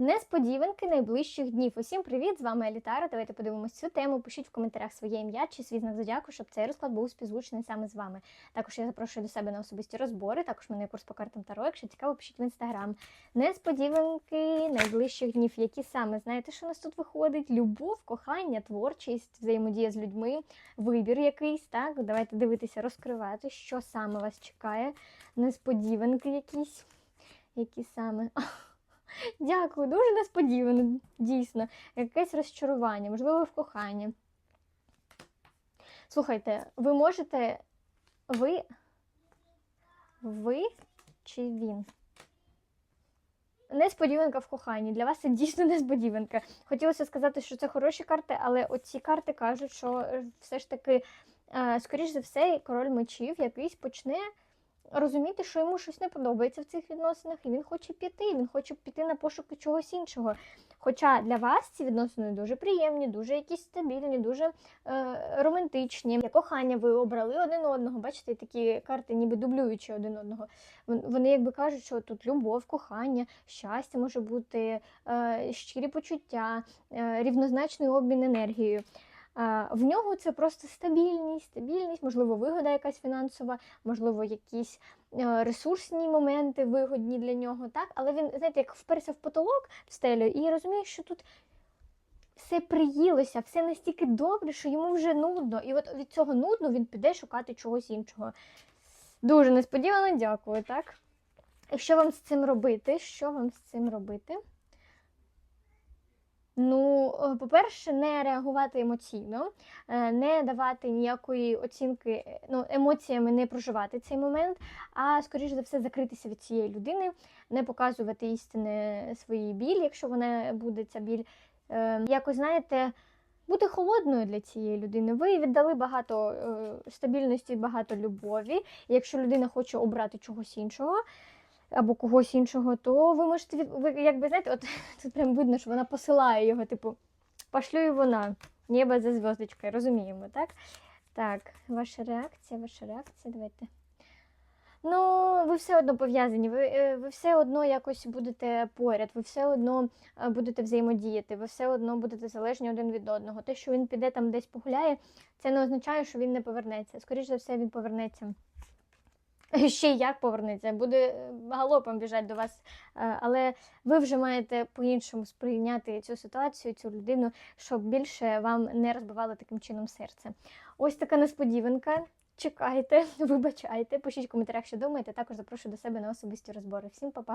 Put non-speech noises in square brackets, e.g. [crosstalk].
Несподіванки найближчих днів. Усім привіт! З вами Елітара. Давайте подивимось цю тему. Пишіть в коментарях своє ім'я чи свій знак зодіаку, щоб цей розклад був співзвучний саме з вами. Також я запрошую до себе на особисті розбори. Також мене курс по картам Таро. Якщо цікаво, пишіть в інстаграм. Несподіванки найближчих днів. Які саме знаєте, що у нас тут виходить? Любов, кохання, творчість, взаємодія з людьми, вибір якийсь. Так, давайте дивитися, розкривати, що саме вас чекає. Несподіванки якісь. Які саме. Дякую, дуже несподівано, дійсно. Якесь розчарування, можливо, в коханні. Слухайте, ви можете. Ви. Ви чи він? Несподіванка в коханні. Для вас це дійсно несподіванка. Хотілося сказати, що це хороші карти, але оці карти кажуть, що е, все ж таки, е, скоріш за все, король мечів якийсь почне розуміти, що йому щось не подобається в цих відносинах, і він хоче піти, він хоче піти на пошуки чогось іншого. Хоча для вас ці відносини дуже приємні, дуже якісь стабільні, дуже е, романтичні. Для кохання ви обрали один одного. Бачите, такі карти, ніби дублюючи один одного. Вон- Вони якби кажуть, що тут любов, кохання, щастя може бути, е, щирі почуття, е, рівнозначний обмін енергією. В нього це просто стабільність, стабільність, можливо, вигода якась фінансова, можливо, якісь е, ресурсні моменти вигодні для нього, так? Але він, знаєте, як вперся в потолок в стелю і розуміє, що тут все приїлося, все настільки добре, що йому вже нудно. І от від цього нудно він піде шукати чогось іншого. Дуже несподівано дякую, так? І що вам з цим робити? Що вам з цим робити? Е, по-перше, не реагувати емоційно, е, не давати ніякої оцінки, е, ну, емоціями не проживати цей момент, а скоріш за все закритися від цієї людини, не показувати істини своїй біль, якщо вона буде ця біль. Якось, знаєте, бути холодною для цієї людини. Ви віддали багато стабільності, багато любові. Якщо людина хоче обрати чогось іншого, або когось іншого, то ви можете від... ви, якби знаєте, от [laughs] тут прям видно, що вона посилає його, типу, пошлю і вона. Небо за зв'язочкою, розуміємо, так? Так, ваша реакція, ваша реакція, давайте. Ну, ви все одно пов'язані, ви, е, ви все одно якось будете поряд, ви все одно е, будете взаємодіяти, ви все одно будете залежні один від одного. Те, що він піде там десь погуляє, це не означає, що він не повернеться. Скоріше за все, він повернеться. [laughs] Ще як повернеться, буде е, галопом біжати до вас. Е, Але ви вже маєте по-іншому сприйняти цю ситуацію, цю людину, щоб більше вам не розбивало таким чином серце. Ось така несподіванка. Чекайте, [laughs] вибачайте, пишіть в коментарях, що думаєте. Також запрошую до себе на особисті розбори. Всім па-па!